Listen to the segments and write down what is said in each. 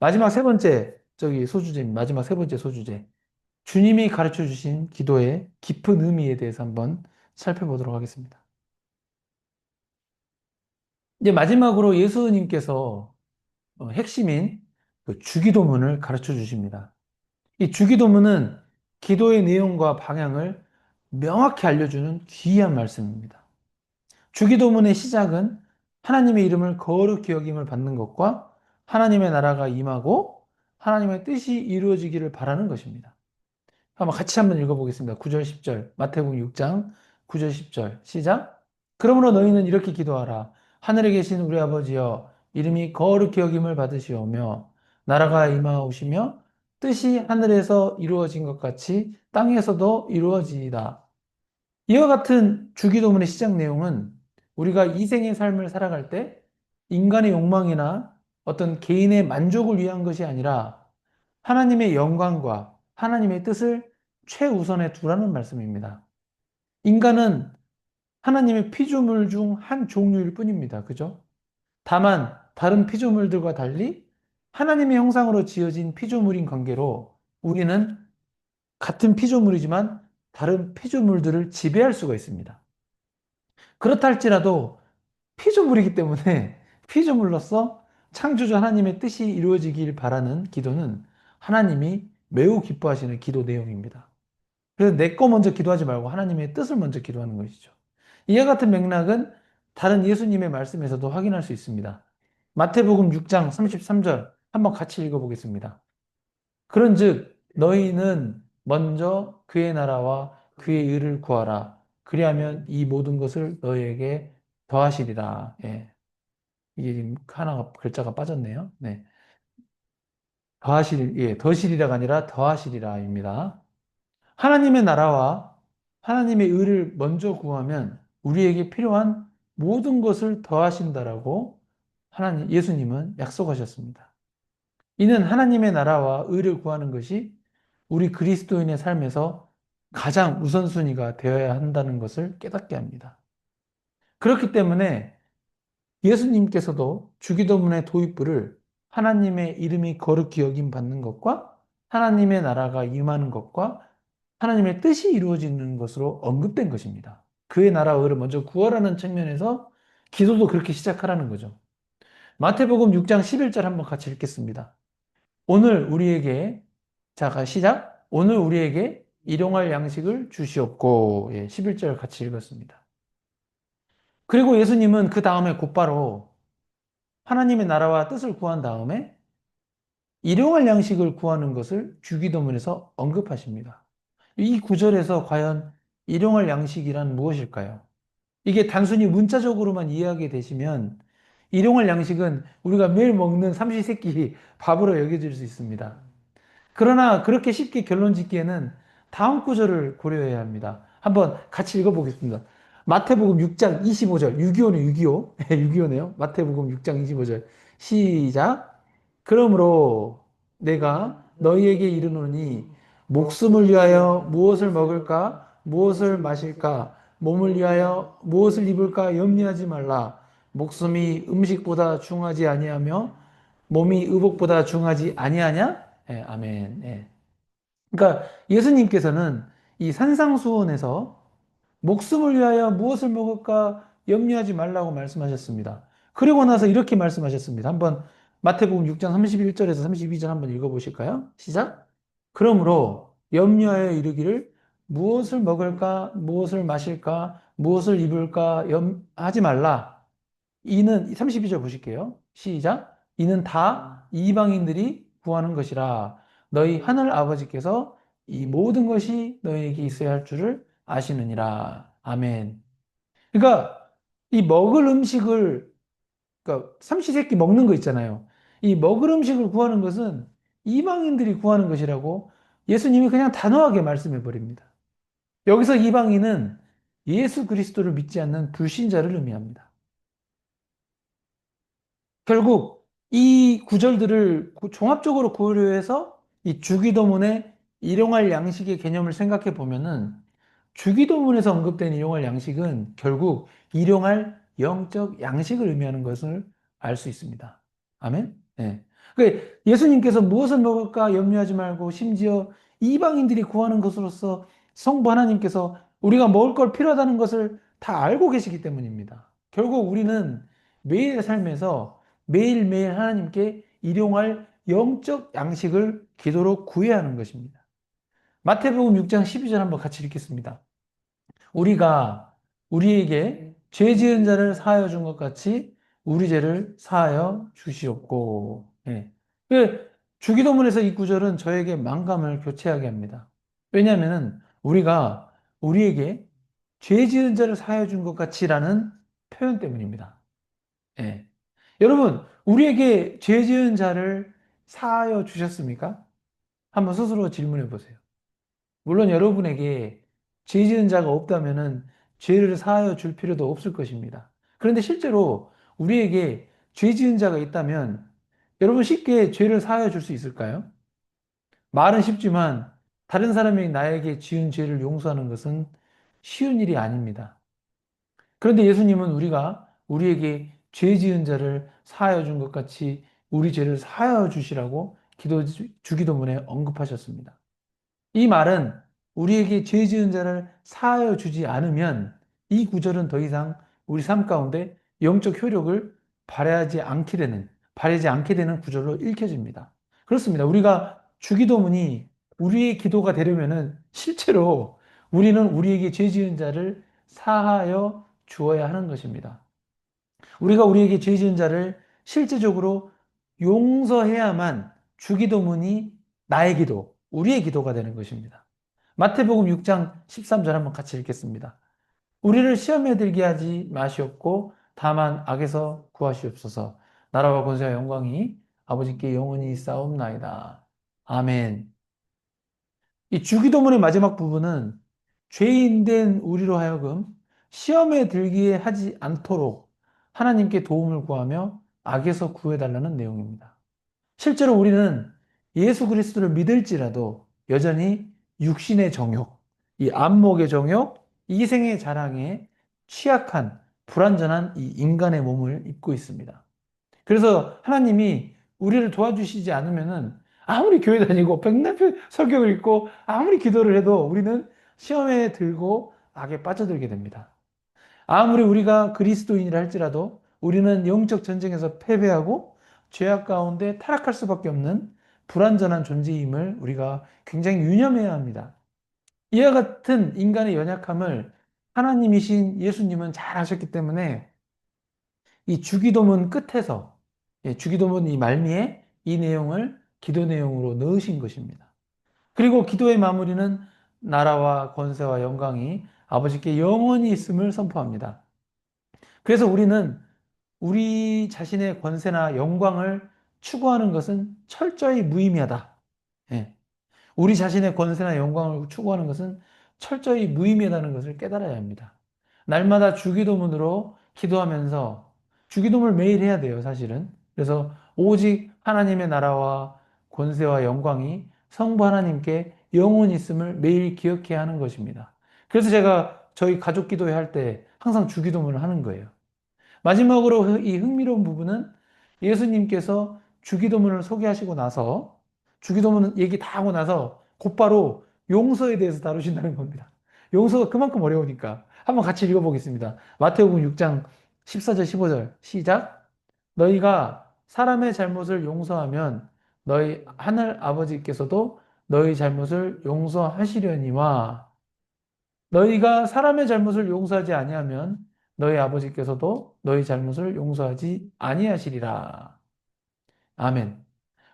마지막 세 번째, 저기 소주제, 마지막 세 번째 소주제. 주님이 가르쳐 주신 기도의 깊은 의미에 대해서 한번 살펴보도록 하겠습니다. 이제 마지막으로 예수님께서 어, 핵심인 그 주기도문을 가르쳐 주십니다. 이 주기도문은 기도의 내용과 방향을 명확히 알려주는 귀한 말씀입니다. 주기도문의 시작은 하나님의 이름을 거룩히 여김을 받는 것과 하나님의 나라가 임하고 하나님의 뜻이 이루어지기를 바라는 것입니다. 한번 같이 한번 읽어보겠습니다. 9절, 10절. 마태복음 6장 9절, 10절. 시작. 그러므로 너희는 이렇게 기도하라. 하늘에 계신 우리 아버지여 이름이 거룩히 여김을 받으시오며 나라가 임하오시며 뜻이 하늘에서 이루어진 것 같이 땅에서도 이루어지이다. 이와 같은 주기도문의 시작 내용은 우리가 이 생의 삶을 살아갈 때 인간의 욕망이나 어떤 개인의 만족을 위한 것이 아니라 하나님의 영광과 하나님의 뜻을 최우선에 두라는 말씀입니다. 인간은 하나님의 피조물 중 한 종류일 뿐입니다. 그죠? 다만 다른 피조물들과 달리 하나님의 형상으로 지어진 피조물인 관계로 우리는 같은 피조물이지만 다른 피조물들을 지배할 수가 있습니다. 그렇다 할지라도 피조물이기 때문에 피조물로서 창조주 하나님의 뜻이 이루어지길 바라는 기도는 하나님이 매우 기뻐하시는 기도 내용입니다. 그래서 내 거 먼저 기도하지 말고 하나님의 뜻을 먼저 기도하는 것이죠. 이와 같은 맥락은 다른 예수님의 말씀에서도 확인할 수 있습니다. 마태복음 6장 33절 한번 같이 읽어보겠습니다. 그런즉 너희는 먼저 그의 나라와 그의 의를 구하라. 그리하면 이 모든 것을 너희에게 더하시리라. 예. 이게 하나가 글자가 빠졌네요. 네. 더하실, 예, 더시리라가 아니라 더하시리라입니다. 하나님의 나라와 하나님의 의를 먼저 구하면 우리에게 필요한 모든 것을 더하신다라고 하나님, 예수님은 약속하셨습니다. 이는 하나님의 나라와 의를 구하는 것이 우리 그리스도인의 삶에서 가장 우선순위가 되어야 한다는 것을 깨닫게 합니다. 그렇기 때문에 예수님께서도 주기도문의 도입부를 하나님의 이름이 거룩히 여김 받는 것과 하나님의 나라가 임하는 것과 하나님의 뜻이 이루어지는 것으로 언급된 것입니다. 그의 나라와 의를 먼저 구하라는 측면에서 기도도 그렇게 시작하라는 거죠. 마태복음 6장 11절 한번 같이 읽겠습니다. 오늘 우리에게 자 시작. 오늘 우리에게 일용할 양식을 주시옵고 예, 11절 같이 읽었습니다. 그리고 예수님은 그 다음에 곧바로 하나님의 나라와 뜻을 구한 다음에 일용할 양식을 구하는 것을 주기도문에서 언급하십니다. 이 구절에서 과연 일용할 양식이란 무엇일까요? 이게 단순히 문자적으로만 이해하게 되시면 일용할 양식은 우리가 매일 먹는 삼시세끼 밥으로 여겨질 수 있습니다. 그러나 그렇게 쉽게 결론 짓기에는 다음 구절을 고려해야 합니다. 한번 같이 읽어보겠습니다. 마태복음 6장 25절, 625네, 625. 625네요. 마태복음 6장 25절. 시작. 그러므로 내가 너희에게 이르노니 목숨을 위하여 무엇을 먹을까? 무엇을 마실까? 몸을 위하여 무엇을 입을까? 염려하지 말라. 목숨이 음식보다 중하지 아니하며 몸이 의복보다 중하지 아니하냐? 예, 아멘. 예. 그러니까 예수님께서는 이 산상수훈에서 목숨을 위하여 무엇을 먹을까 염려하지 말라고 말씀하셨습니다. 그리고 나서 이렇게 말씀하셨습니다. 한번 마태복음 6장 31절에서 32절 한번 읽어보실까요? 시작. 그러므로 염려하여 이르기를 무엇을 먹을까, 무엇을 마실까, 무엇을 입을까 염 하지 말라. 이는 32절 보실게요. 시작. 이는 다 이방인들이 구하는 것이라. 너희 하늘 아버지께서 이 모든 것이 너희에게 있어야 할 줄을 아시느니라. 아멘. 그러니까 이 먹을 음식을 그러니까 삼시세끼 먹는 거 있잖아요. 이 먹을 음식을 구하는 것은 이방인들이 구하는 것이라고 예수님이 그냥 단호하게 말씀해 버립니다. 여기서 이방인은 예수 그리스도를 믿지 않는 불신자를 의미합니다. 결국 이 구절들을 종합적으로 고려해서 이 주기도문의 일용할 양식의 개념을 생각해 보면은 주기도문에서 언급된 일용할 양식은 결국 일용할 영적 양식을 의미하는 것을 알 수 있습니다. 아멘? 네. 그 예수님께서 무엇을 먹을까 염려하지 말고 심지어 이방인들이 구하는 것으로서 성부 하나님께서 우리가 먹을 걸 필요하다는 것을 다 알고 계시기 때문입니다. 결국 우리는 매일의 삶에서 매일매일 하나님께 일용할 영적 양식을 기도로 구해야 하는 것입니다. 마태복음 6장 12절 한번 같이 읽겠습니다. 우리가 우리에게 죄 지은 자를 사하여 준 것 같이 우리 죄를 사하여 주시옵고. 예. 그 주기도문에서 이 구절은 저에게 만감을 교체하게 합니다. 왜냐하면 우리가 우리에게 죄 지은 자를 사하여 준 것 같이라는 표현 때문입니다. 예. 여러분, 우리에게 죄 지은 자를 사하여 주셨습니까? 한번 스스로 질문해 보세요. 물론 여러분에게 죄 지은 자가 없다면은 죄를 사하여 줄 필요도 없을 것입니다. 그런데 실제로 우리에게 죄 지은 자가 있다면 여러분 쉽게 죄를 사하여 줄 수 있을까요? 말은 쉽지만 다른 사람이 나에게 지은 죄를 용서하는 것은 쉬운 일이 아닙니다. 그런데 예수님은 우리가 우리에게 죄 지은 자를 사하여 준 것 같이 우리 죄를 사하여 주시라고 기도 주기도문에 언급하셨습니다. 이 말은 우리에게 죄 지은 자를 사하여 주지 않으면 이 구절은 더 이상 우리 삶 가운데 영적 효력을 발휘하지 않게 되는 발휘하지 않게 되는 구절로 읽혀집니다. 그렇습니다. 우리가 주기도문이 우리의 기도가 되려면은 실제로 우리는 우리에게 죄 지은 자를 사하여 주어야 하는 것입니다. 우리가 우리에게 죄 지은 자를 실제적으로 용서해야만 주기도문이 나의 기도, 우리의 기도가 되는 것입니다. 마태복음 6장 13절 한번 같이 읽겠습니다. 우리를 시험에 들게 하지 마시옵고 다만 악에서 구하시옵소서. 나라와 권세와 영광이 아버지께 영원히 싸움나이다. 아멘. 이 주기도문의 마지막 부분은 죄인된 우리로 하여금 시험에 들게 하지 않도록 하나님께 도움을 구하며 악에서 구해달라는 내용입니다. 실제로 우리는 예수 그리스도를 믿을지라도 여전히 육신의 정욕, 이 안목의 정욕, 이생의 자랑에 취약한 불완전한 이 인간의 몸을 입고 있습니다. 그래서 하나님이 우리를 도와주시지 않으면은 아무리 교회 다니고 백날 설교를 읽고 아무리 기도를 해도 우리는 시험에 들고 악에 빠져들게 됩니다. 아무리 우리가 그리스도인이라 할지라도 우리는 영적 전쟁에서 패배하고 죄악 가운데 타락할 수밖에 없는 불완전한 존재임을 우리가 굉장히 유념해야 합니다. 이와 같은 인간의 연약함을 하나님이신 예수님은 잘 아셨기 때문에 이 주기도문 끝에서 예, 주기도문 이 말미에 이 내용을 기도 내용으로 넣으신 것입니다. 그리고 기도의 마무리는 나라와 권세와 영광이 아버지께 영원히 있음을 선포합니다. 그래서 우리는 우리 자신의 권세나 영광을 추구하는 것은 철저히 무의미하다. 예. 우리 자신의 권세나 영광을 추구하는 것은 철저히 무의미하다는 것을 깨달아야 합니다. 날마다 주기도문으로 기도하면서 주기도문을 매일 해야 돼요, 사실은. 그래서 오직 하나님의 나라와 권세와 영광이 성부 하나님께 영원히 있음을 매일 기억해야 하는 것입니다. 그래서 제가 저희 가족 기도회 할 때 항상 주기도문을 하는 거예요. 마지막으로 이 흥미로운 부분은 예수님께서 주기도문을 소개하시고 나서 주기도문 얘기 다 하고 나서 곧바로 용서에 대해서 다루신다는 겁니다. 용서가 그만큼 어려우니까 한번 같이 읽어보겠습니다. 마태복음 6장 14절 15절 시작 너희가 사람의 잘못을 용서하면 너희 하늘 아버지께서도 너희 잘못을 용서하시려니와 너희가 사람의 잘못을 용서하지 아니하면 너희 아버지께서도 너희 잘못을 용서하지 아니하시리라. 아멘.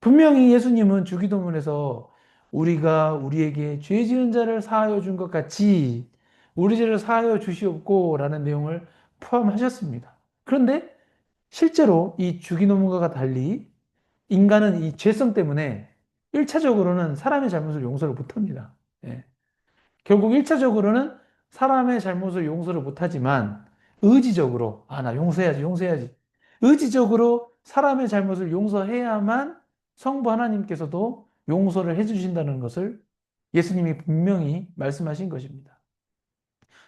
분명히 예수님은 주기도문에서 우리가 우리에게 죄 지은 자를 사하여 준 것 같이 우리 죄를 사하여 주시옵고 라는 내용을 포함하셨습니다. 그런데 실제로 이 주기도문과 달리 인간은 이 죄성 때문에 1차적으로는 사람의 잘못을 용서를 못합니다. 예. 결국 1차적으로는 사람의 잘못을 용서를 못하지만 의지적으로 아 나 용서해야지 용서해야지 의지적으로 사람의 잘못을 용서해야만 성부 하나님께서도 용서를 해주신다는 것을 예수님이 분명히 말씀하신 것입니다.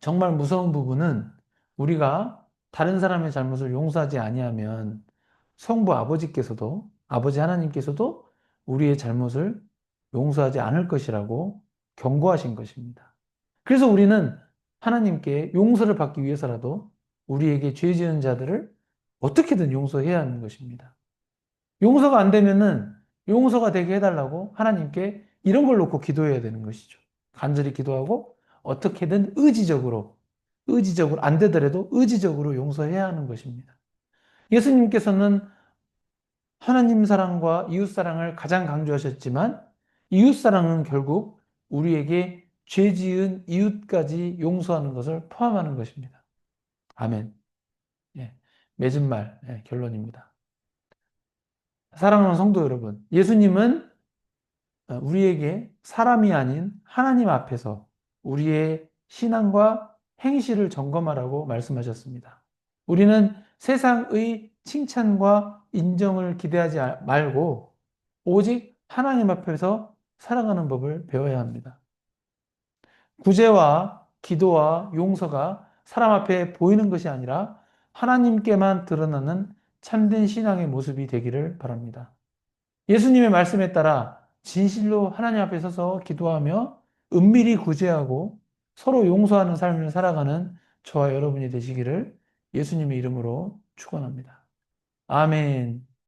정말 무서운 부분은 우리가 다른 사람의 잘못을 용서하지 아니하면 성부 아버지께서도 아버지 하나님께서도 우리의 잘못을 용서하지 않을 것이라고 경고하신 것입니다. 그래서 우리는 하나님께 용서를 받기 위해서라도 우리에게 죄 지은 자들을 어떻게든 용서해야 하는 것입니다. 용서가 안 되면은 용서가 되게 해달라고 하나님께 이런 걸 놓고 기도해야 되는 것이죠. 간절히 기도하고 어떻게든 의지적으로, 의지적으로, 안 되더라도 의지적으로 용서해야 하는 것입니다. 예수님께서는 하나님 사랑과 이웃 사랑을 가장 강조하셨지만 이웃 사랑은 결국 우리에게 죄 지은 이웃까지 용서하는 것을 포함하는 것입니다. 아멘. 예, 맺은 말 예, 결론입니다. 사랑하는 성도 여러분, 예수님은 우리에게 사람이 아닌 하나님 앞에서 우리의 신앙과 행실을 점검하라고 말씀하셨습니다. 우리는 세상의 칭찬과 인정을 기대하지 말고 오직 하나님 앞에서 살아가는 법을 배워야 합니다. 구제와 기도와 용서가 사람 앞에 보이는 것이 아니라 하나님께만 드러나는 참된 신앙의 모습이 되기를 바랍니다. 예수님의 말씀에 따라 진실로 하나님 앞에 서서 기도하며 은밀히 구제하고 서로 용서하는 삶을 살아가는 저와 여러분이 되시기를 예수님의 이름으로 축원합니다. 아멘.